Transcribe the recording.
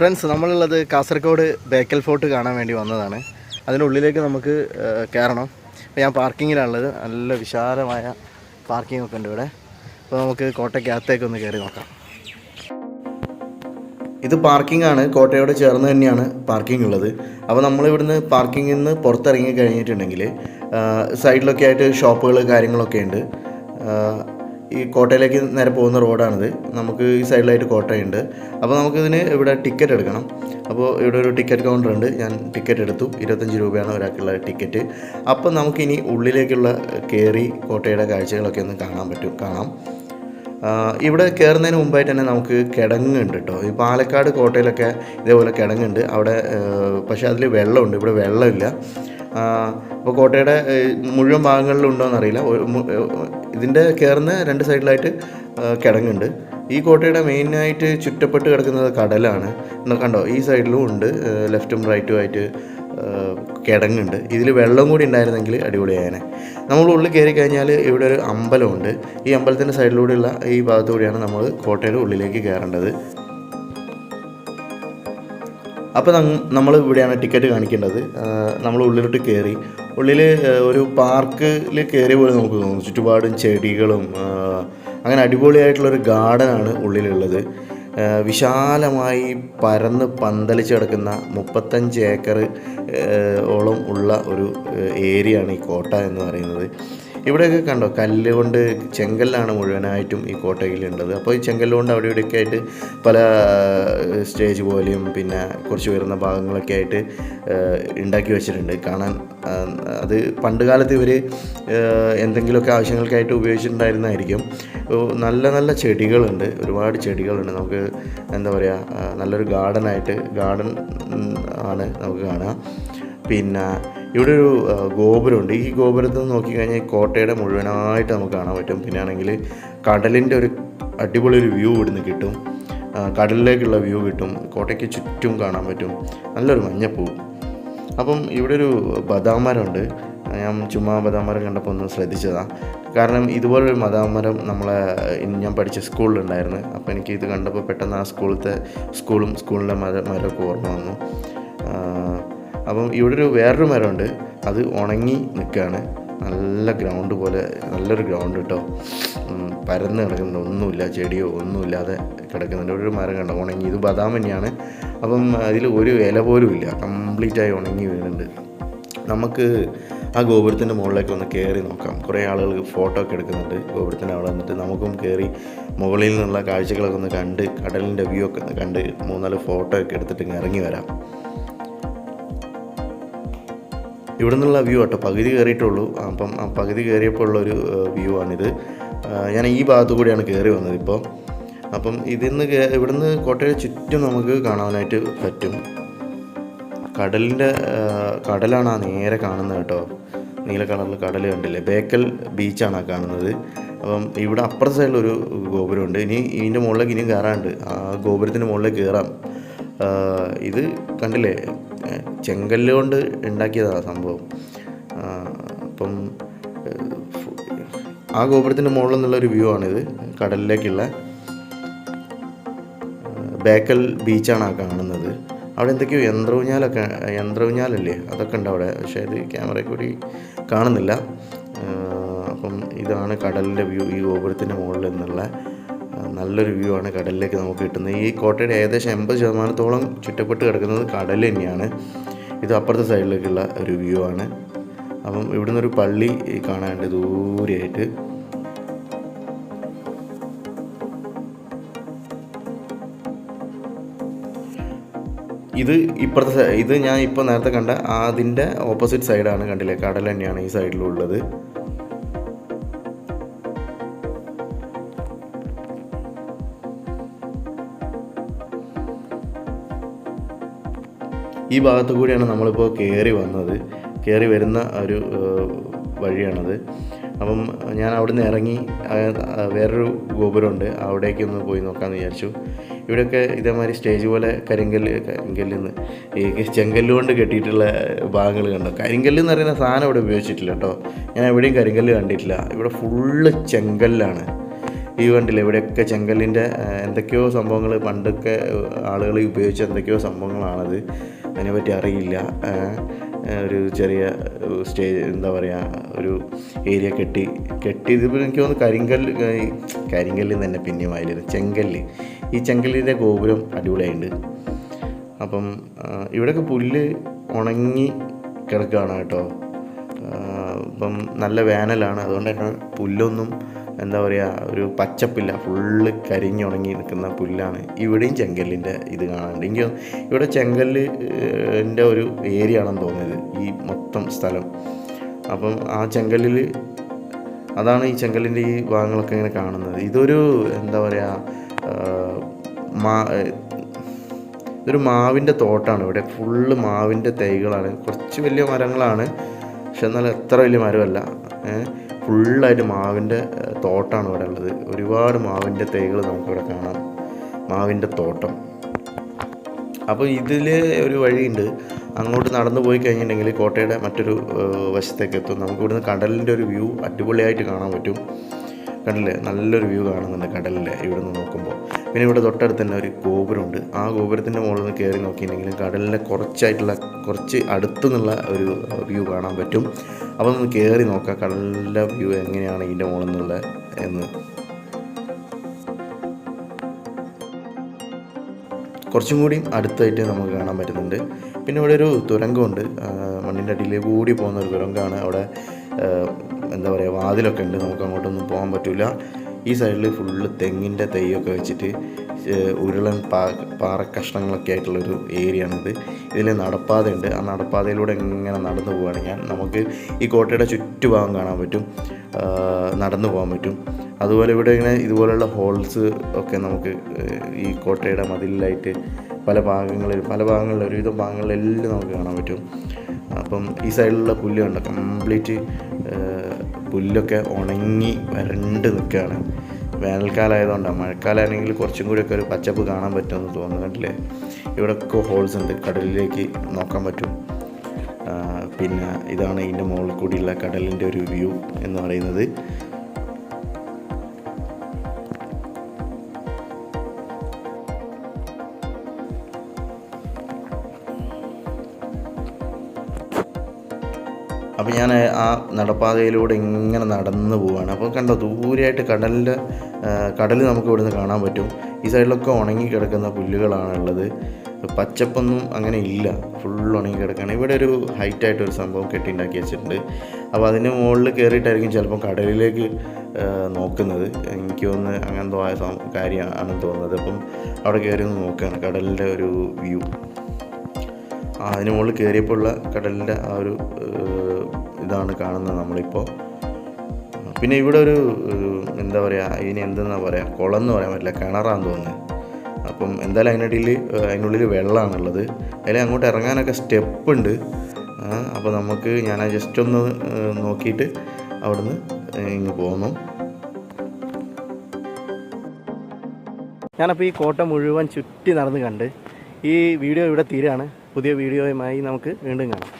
Friends നമ്മളുള്ളത് Kasaragod Bekal fort കാണാൻ വേണ്ടി വന്നതാണ്. അതിനുള്ളിലേക്ക് നമുക്ക് ഏഹ്, കയറണം അപ്പോൾ ഞാൻ പാർക്കിങ്ങിലാണുള്ളത്. നല്ല വിശാലമായ പാർക്കിംഗ് ഒക്കെ ഉണ്ട് ഇവിടെ. അപ്പോൾ നമുക്ക് കോട്ടയ്ക്കകത്തേക്ക് ഒന്ന് കയറി നോക്കാം. ഇത് പാർക്കിംഗ് ആണ് കോട്ടയോട് ചേർന്ന് തന്നെയാണ് പാർക്കിംഗ് ഉള്ളത് അപ്പോൾ നമ്മളിവിടുന്ന് പാർക്കിങ്ങിൽ നിന്ന് പുറത്തിറങ്ങി കഴിഞ്ഞിട്ടുണ്ടെങ്കിൽ സൈഡിലൊക്കെ ആയിട്ട് ഷോപ്പുകൾ കാര്യങ്ങളൊക്കെ ഉണ്ട്. ഈ കോട്ടയിലേക്ക് നേരെ പോകുന്ന റോഡാണിത്. നമുക്ക് ഈ സൈഡിലായിട്ട് കോട്ടയുണ്ട്. അപ്പോൾ നമുക്കിതിന് ഇവിടെ ടിക്കറ്റ് എടുക്കണം. അപ്പോൾ ഇവിടെ ഒരു ടിക്കറ്റ് കൗണ്ടർ ഉണ്ട്. ഞാൻ ടിക്കറ്റ് എടുത്തു. ഇരുപത്തഞ്ച് രൂപയാണ് ഒരാൾക്കുള്ള ടിക്കറ്റ്. അപ്പം നമുക്കിനി ഉള്ളിലേക്കുള്ള കയറി കോട്ടയുടെ കാഴ്ചകളൊക്കെ ഒന്ന് കാണാൻ പറ്റും. കാണാം. ഇവിടെ കയറുന്നതിന് മുമ്പായിട്ട് തന്നെ നമുക്ക് കിടങ്ങുണ്ട് കേട്ടോ. ഈ പാലക്കാട് കോട്ടയിലൊക്കെ ഇതേപോലെ കിടങ്ങുണ്ട്. അവിടെ പക്ഷേ അതിൽ വെള്ളമുണ്ട്. ഇവിടെ വെള്ളമില്ല. അപ്പോൾ കോട്ടയുടെ മുഴുവൻ ഭാഗങ്ങളിലും ഒരു മു- ഇതിന്റെ കയറുന്ന രണ്ട് സൈഡിലായിട്ട് കിടങ്ങുണ്ട്. ഈ കോട്ടയുടെ മെയിനായിട്ട് ചുറ്റപ്പെട്ട് കിടക്കുന്നത് കടലാണ്. കണ്ടോ ഈ സൈഡിലും ഉണ്ട് ലെഫ്റ്റും റൈറ്റും ആയിട്ട് കിടങ്ങുണ്ട്. ഇതിൽ വെള്ളം കൂടി ഉണ്ടായിരുന്നെങ്കിൽ അടിപൊളിയായനെ. നമ്മൾ ഉള്ളിൽ കയറി കഴിഞ്ഞാൽ ഇവിടെ ഒരു അമ്പലമുണ്ട്. ഈ അമ്പലത്തിന്റെ സൈഡിലൂടെയുള്ള ഈ ഭാഗത്തുകൂടിയാണ് നമ്മൾ കോട്ടയുടെ ഉള്ളിലേക്ക് കയറേണ്ടത്. അപ്പോൾ നമ്മൾ ഇവിടെയാണ് ടിക്കറ്റ് കാണിക്കേണ്ടത്. നമ്മൾ ഉള്ളിലോട്ട് കയറി. ഉള്ളിൽ ഒരു പാർക്കിൽ കയറിയ പോലെ നമുക്ക് തോന്നും ചുറ്റുപാടും ചെടികളും അങ്ങനെ അടിപൊളിയായിട്ടുള്ളൊരു ഗാർഡനാണ് ഉള്ളിലുള്ളത്. വിശാലമായി പരന്ന് പന്തലിച്ച് കിടക്കുന്ന മുപ്പത്തഞ്ച് ഏക്കർ ഓളം ഉള്ള ഒരു ഏരിയയാണ് ഈ കോട്ട എന്ന് പറയുന്നത്. ഇവിടെയൊക്കെ കണ്ടോ കല്ല് കൊണ്ട് ചെങ്കല്ലാണ് മുഴുവനായിട്ടും ഈ കോട്ടയിലുള്ളത്. അപ്പോൾ ഈ ചെങ്കല്ല് കൊണ്ട് അവിടെ ഇവിടെയൊക്കെ ആയിട്ട് പല സ്റ്റേജ് പോലെയും പിന്നെ കുറച്ച് വരുന്ന ഭാഗങ്ങളൊക്കെ ആയിട്ട് ഉണ്ടാക്കി വെച്ചിട്ടുണ്ട്. കാണാൻ അത് പണ്ട് കാലത്ത് ഇവർ എന്തെങ്കിലുമൊക്കെ ആവശ്യങ്ങൾക്കായിട്ട് ഉപയോഗിച്ചിട്ടുണ്ടായിരുന്നായിരിക്കും. നല്ല നല്ല ചെടികളുണ്ട്. ഒരുപാട് ചെടികളുണ്ട്. നമുക്ക് എന്താ പറയുക നല്ലൊരു ഗാർഡനായിട്ട് ഗാർഡൻ ആണ് നമുക്ക് കാണാം. പിന്നെ ഇവിടെ ഒരു ഗോപുരമുണ്ട്. ഈ ഗോപുരത്തിൽ നിന്ന് നോക്കിക്കഴിഞ്ഞാൽ കോട്ടയുടെ മുഴുവനായിട്ട് നമുക്ക് കാണാൻ പറ്റും. പിന്നെ ആണെങ്കിൽ കടലിന്റെ ഒരു അടിപൊളി ഒരു വ്യൂ ഇവിടുന്ന് കിട്ടും. കടലിലേക്കുള്ള വ്യൂ കിട്ടും. കോട്ടയ്ക്ക് ചുറ്റും കാണാൻ പറ്റും. നല്ലൊരു മഞ്ഞപ്പൂ അപ്പം ഇവിടെ ഒരു ബദാം മരമുണ്ട് ഞാൻ ചുമ്മാ ബദാം മരം കണ്ടപ്പോൾ ഒന്ന് ശ്രദ്ധിച്ചതാണ് കാരണം ഇതുപോലൊരു ബദാം മരം നമ്മളെ ഞാൻ പഠിച്ച സ്കൂളിലുണ്ടായിരുന്നു. അപ്പോൾ എനിക്ക് ഇത് കണ്ടപ്പോൾ പെട്ടെന്ന് ആ സ്കൂളത്തെ സ്കൂളും സ്കൂളിലെ മര മരമൊക്കെ ഓർമ്മ വന്നു. അപ്പം ഇവിടെ ഒരു വേറൊരു മരമുണ്ട്. അത് ഉണങ്ങി നിൽക്കുകയാണ്. നല്ല ഗ്രൗണ്ട് പോലെ നല്ലൊരു ഗ്രൗണ്ട് കേട്ടോ പരന്ന് കിടക്കുന്നുണ്ട് ഒന്നുമില്ല ചെടിയോ ഒന്നുമില്ലാതെ കിടക്കുന്നുണ്ട്. ഒരു മരം കണ്ടോ? ഉണങ്ങി. ഇത് ബദാം തന്നെയാണ്. അപ്പം അതിൽ ഒരു ഇല പോലും ഇല്ല. കംപ്ലീറ്റായി ഉണങ്ങി വീണുണ്ട്. നമുക്ക് ആ ഗോപുരത്തിന്റെ മുകളിലേക്ക് ഒന്ന് കയറി നോക്കാം. കുറേ ആളുകൾ ഫോട്ടോ ഒക്കെ എടുക്കുന്നുണ്ട് ഗോപുരത്തിന്റെ അവിടെ വന്നിട്ട് നമുക്കും കയറി മുകളിൽ നിന്നുള്ള കാഴ്ചകളൊക്കെ ഒന്ന് കണ്ട് കടലിന്റെ വ്യൂ ഒക്കെ ഒന്ന് കണ്ട് മൂന്നാൽ ഫോട്ടോ ഒക്കെ എടുത്തിട്ട് ഇറങ്ങി വരാം. ഇവിടെ നിന്നുള്ള വ്യൂ കേട്ടോ പകുതി കയറിയിട്ടുള്ളൂ അപ്പം ആ പകുതി കയറിയപ്പോൾ ഉള്ളൊരു വ്യൂ ആണിത്. ഞാൻ ഈ ഭാഗത്തു കൂടിയാണ് കയറി വന്നത് ഇപ്പോൾ അപ്പം ഇതിന്ന് ഇവിടുന്ന് കോട്ടയുടെ ചുറ്റും നമുക്ക് കാണാനായിട്ട് പറ്റും. കടലിന്റെ കടലാണ് ആ നേരെ കാണുന്നത് കേട്ടോ. നീല കളറിൽ കടൽ കണ്ടില്ലേ? ബേക്കൽ ബീച്ചാണ് ആ കാണുന്നത്. അപ്പം ഇവിടെ അപ്പുറ സൈഡിലൊരു ഗോപുരമുണ്ട്. ഇനി ഇതിന്റെ മുകളിലേക്ക് ഇനിയും കയറാനുണ്ട് ആ ഗോപുരത്തിന്റെ മുകളിലേക്ക് കയറാം ഇത് കണ്ടില്ലേ? ചെങ്കല്ല് കൊണ്ട് ഉണ്ടാക്കിയതാണ് സംഭവം. അപ്പം ആ ഗോപുരത്തിന്റെ മുകളിൽ നിന്നുള്ളൊരു വ്യൂ ആണിത്. കടലിലേക്കുള്ള ബേക്കൽ ബീച്ചാണ് ആ കാണുന്നത്. അവിടെ എന്തൊക്കെയോ യന്ത്രവിഞ്ഞാലൊക്കെ യന്ത്രവിഞ്ഞാലല്ലേ? അതൊക്കെ ഉണ്ട് അവിടെ. പക്ഷേ അത് ക്യാമറയിൽ കൂടി കാണുന്നില്ല. അപ്പം ഇതാണ് കടലിന്റെ വ്യൂ ഈ ഗോപുരത്തിന്റെ മുകളിൽ നിന്നുള്ള നല്ലൊരു വ്യൂ ആണ് കടലിലേക്ക് നമുക്ക് കിട്ടുന്നത്. ഈ കോട്ടയുടെ ഏകദേശം എൺപത് ശതമാനത്തോളം ചുറ്റപ്പെട്ട് കിടക്കുന്നത് കടൽ തന്നെയാണ്. ഇത് അപ്പുറത്തെ സൈഡിലേക്കുള്ള ഒരു വ്യൂ ആണ്. അപ്പം ഇവിടുന്ന് ഒരു പള്ളി കാണാനുണ്ട് ദൂരെയായിട്ട്. ഇത് ഇപ്പുറത്തെ ഇത് ഞാൻ ഇപ്പോൾ നേരത്തെ കണ്ട അതിന്റെ ഓപ്പോസിറ്റ് സൈഡാണ് കണ്ടില്ലേ? കടൽ തന്നെയാണ് ഈ സൈഡിലുള്ളത് ഈ ഭാഗത്തു കൂടിയാണ് നമ്മളിപ്പോൾ കയറി വന്നത്. കയറി വരുന്ന ഒരു വഴിയാണത്. അപ്പം ഞാൻ അവിടെ നിന്ന് ഇറങ്ങി വേറൊരു ഗോപുരമുണ്ട്. അവിടേക്ക് ഒന്ന് പോയി നോക്കാമെന്ന് വിചാരിച്ചു. ഇവിടെയൊക്കെ ഇതേമാതിരി സ്റ്റേജ് പോലെ കരിങ്കല്ല് കരിങ്കല്ലിൽ നിന്ന് ഈ ചെങ്കല്ല് കൊണ്ട് കെട്ടിയിട്ടുള്ള ഭാഗങ്ങൾ കണ്ടു? കരിങ്കല്ല് എന്ന് പറയുന്ന സാധനം ഇവിടെ ഉപയോഗിച്ചിട്ടില്ല കേട്ടോ. ഞാൻ എവിടെയും കരിങ്കല്ല് കണ്ടിട്ടില്ല. ഇവിടെ ഫുള്ള് ചെങ്കല്ലാണ്. ഈ കണ്ടില്ലേ ഇവിടെയൊക്കെ ചെങ്കല്ലിന്റെ എന്തൊക്കെയോ സംഭവങ്ങൾ പണ്ടൊക്കെ ആളുകൾ ഉപയോഗിച്ച എന്തൊക്കെയോ സംഭവങ്ങളാണത്. അതിനെപ്പറ്റി അറിയില്ല. ഒരു ചെറിയ സ്റ്റേജ് എന്താ പറയുക ഒരു ഏരിയ കെട്ടി കെട്ടി ഇതിപ്പോൾ എനിക്ക് തോന്നുന്നു കരിങ്കല്ല് കരിങ്കല്ല് തന്നെ പിന്നെയും ആയിരുന്നു ചെങ്കല്ല്. ഈ ചെങ്കല്ലിന്റെ ഗോപുരം അടിപൊളിയായിട്ടുണ്ട് അപ്പം ഇവിടെയൊക്കെ പുല്ല് ഉണങ്ങി കിടക്കുകയാണ് കേട്ടോ. അപ്പം നല്ല വേനലാണ്. അതുകൊണ്ട് തന്നെ പുല്ലൊന്നും എന്താ പറയുക ഒരു പച്ചപ്പില്ല ഫുള്ള് കരിഞ്ഞുണങ്ങി നിൽക്കുന്ന പുല്ലാണ് ഇവിടെയും ചെങ്കല്ലിന്റെ ഇത് കാണാനുണ്ട്. എനിക്ക് ഇവിടെ ചെങ്കല്ലിന്റെ ഒരു ഏരിയ ആണെന്ന് തോന്നിയത് ഈ മൊത്തം സ്ഥലം. അപ്പം ആ ചെങ്കല്ലിൽ അതാണ് ഈ ചെങ്കല്ലിന്റെ ഈ ഭാഗങ്ങളൊക്കെ ഇങ്ങനെ കാണുന്നത്. ഇതൊരു എന്താ പറയുക മാ ഇതൊരു മാവിന്റെ തോട്ടാണ് ഇവിടെ. ഫുള്ള് മാവിന്റെ തൈകളാണ്. കുറച്ച് വലിയ മരങ്ങളാണ് പക്ഷെ എന്നാൽ എത്ര വലിയ മരമല്ല. ഫുള്ളായിട്ട് മാവിന്റെ തോട്ടമാണ് ഇവിടെ ഉള്ളത്. ഒരുപാട് മാവിന്റെ തൈകൾ നമുക്കിവിടെ കാണാം. മാവിന്റെ തോട്ടം. അപ്പോൾ ഇതിൽ ഒരു വഴിയുണ്ട്. അങ്ങോട്ട് നടന്നു പോയി കഴിഞ്ഞിട്ടുണ്ടെങ്കിൽ കോട്ടയുടെ മറ്റൊരു വശത്തേക്ക് എത്തും. നമുക്ക് ഇവിടുന്ന് കടലിന്റെ ഒരു വ്യൂ അടിപൊളിയായിട്ട് കാണാൻ പറ്റും. കണ്ടില്ലേ നല്ലൊരു വ്യൂ കാണുന്നുണ്ട് കടലിൽ ഇവിടെ നിന്ന് നോക്കുമ്പോൾ പിന്നെ ഇവിടെ തൊട്ടടുത്ത് തന്നെ ഒരു ഗോപുരമുണ്ട്. ആ ഗോപുരത്തിന്റെ മുകളിൽ നിന്ന് കയറി നോക്കിയിട്ടുണ്ടെങ്കിൽ കടലിന്റെ കുറച്ചായിട്ടുള്ള കുറച്ച് അടുത്തു നിന്നുള്ള ഒരു വ്യൂ കാണാൻ പറ്റും. അപ്പോൾ ഒന്ന് കയറി നോക്കാം കടലിന്റെ വ്യൂ എങ്ങനെയാണ് ഇതിന്റെ മുകളിൽ നിന്നുള്ള എന്ന്. കുറച്ചും കൂടി അടുത്തായിട്ട് നമുക്ക് കാണാൻ പറ്റുന്നുണ്ട്. പിന്നെ ഇവിടെ ഒരു തുരങ്കമുണ്ട്. മണ്ണിന്റെ അടിയിൽ കൂടി പോകുന്ന ഒരു തുരങ്കമാണ് അവിടെ എന്താ പറയുക വാതിലൊക്കെ ഉണ്ട്. നമുക്ക് അങ്ങോട്ടൊന്നും പോകാൻ പറ്റില്ല ഈ സൈഡിൽ ഫുള്ള് തെങ്ങിന്റെ തൈയൊക്കെ വെച്ചിട്ട് ഉരുളൻ പാ പാറ കഷ്ണങ്ങളൊക്കെ ആയിട്ടുള്ളൊരു ആണിത് ഇതിൽ നടപ്പാതയുണ്ട്. ആ നടപ്പാതയിലൂടെ ഇങ്ങനെ നടന്നു പോവുകയാണെങ്കിൽ നമുക്ക് ഈ കോട്ടയുടെ ചുറ്റുഭാഗം കാണാൻ പറ്റും. നടന്നു പോകാൻ പറ്റും. അതുപോലെ ഇവിടെ ഇങ്ങനെ ഇതുപോലെയുള്ള ഹോൾസ് ഒക്കെ നമുക്ക് ഈ കോട്ടയുടെ മതിലായിട്ട് പല ഭാഗങ്ങളിൽ പല ഭാഗങ്ങളിൽ ഒരുവിധം ഭാഗങ്ങളിലെല്ലാം നമുക്ക് കാണാൻ പറ്റും. അപ്പം ഈ സൈഡിലുള്ള പുല്ല് കണ്ട? കംപ്ലീറ്റ് പുല്ലൊക്കെ ഉണങ്ങി വരണ്ട് നിൽക്കുകയാണ്. വേനൽക്കാലമായതുകൊണ്ടാണ്. മഴക്കാലമാണെങ്കിൽ കുറച്ചും കൂടിയൊക്കെ ഒരു പച്ചപ്പ് കാണാൻ പറ്റുമെന്ന് തോന്നുന്നു. കണ്ടില്ലേ? ഇവിടെയൊക്കെ ഹോൾസ് ഉണ്ട്. കടലിലേക്ക് നോക്കാൻ പറ്റും. പിന്നെ ഇതാണ് ഇതിന്റെ മുകളിൽ കൂടിയുള്ള കടലിന്റെ ഒരു വ്യൂ എന്ന് പറയുന്നത്. അപ്പോൾ ഞാൻ ആ നടപ്പാതയിലൂടെ ഇങ്ങനെ നടന്നു പോവുകയാണ് അപ്പോൾ കണ്ടോ ദൂരെയായിട്ട് കടലിന്റെ കടൽ നമുക്ക് ഇവിടുന്ന് കാണാൻ പറ്റും. ഈ സൈഡിലൊക്കെ ഉണങ്ങി കിടക്കുന്ന പുല്ലുകളാണ് ഉള്ളത് പച്ചപ്പൊന്നും അങ്ങനെ ഇല്ല. ഫുൾ ഉണങ്ങി കിടക്കുകയാണ് ഇവിടെ ഒരു ഹൈറ്റായിട്ട് ഒരു സംഭവം കെട്ടിണ്ടാക്കി വെച്ചിട്ടുണ്ട്. അപ്പോൾ അതിന്റെ മുകളിൽ കയറിയിട്ടായിരിക്കും ചിലപ്പോൾ കടലിലേക്ക് നോക്കുന്നത്. എനിക്ക് തോന്നുന്നു അങ്ങനത്തെ ആയ കാര്യമാണ് തോന്നുന്നത്. അപ്പം അവിടെ കയറി ഒന്ന് നോക്കുകയാണ് കടലിന്റെ ഒരു വ്യൂ. അതിന് മുകളിൽ കയറിയപ്പോൾ ഉള്ള കടലിന്റെ ആ ഒരു ഇതാണ് കാണുന്നത് നമ്മളിപ്പോൾ. പിന്നെ ഇവിടെ ഒരു എന്താ പറയുക ഇതിന് എന്തെന്നാ പറയുക കുളം എന്ന് പറയാൻ പറ്റില്ല കിണറാന്ന് തോന്നുന്നത് അപ്പം എന്തായാലും അതിനിടയിൽ അതിനുള്ളിൽ വെള്ളമാണുള്ളത്. അതിൽ അങ്ങോട്ട് ഇറങ്ങാനൊക്കെ സ്റ്റെപ്പ് ഉണ്ട് അപ്പോൾ നമുക്ക് ഞാൻ ജസ്റ്റ് ഒന്ന് നോക്കിയിട്ട് അവിടുന്ന് ഇങ്ങ് പോന്നു. ഞാനപ്പോൾ ഈ കോട്ട മുഴുവൻ ചുറ്റി നടന്ന് കണ്ട് ഈ വീഡിയോ ഇവിടെ തീരാണ് പുതിയ വീഡിയോയുമായി നമുക്ക് വീണ്ടും കാണാം.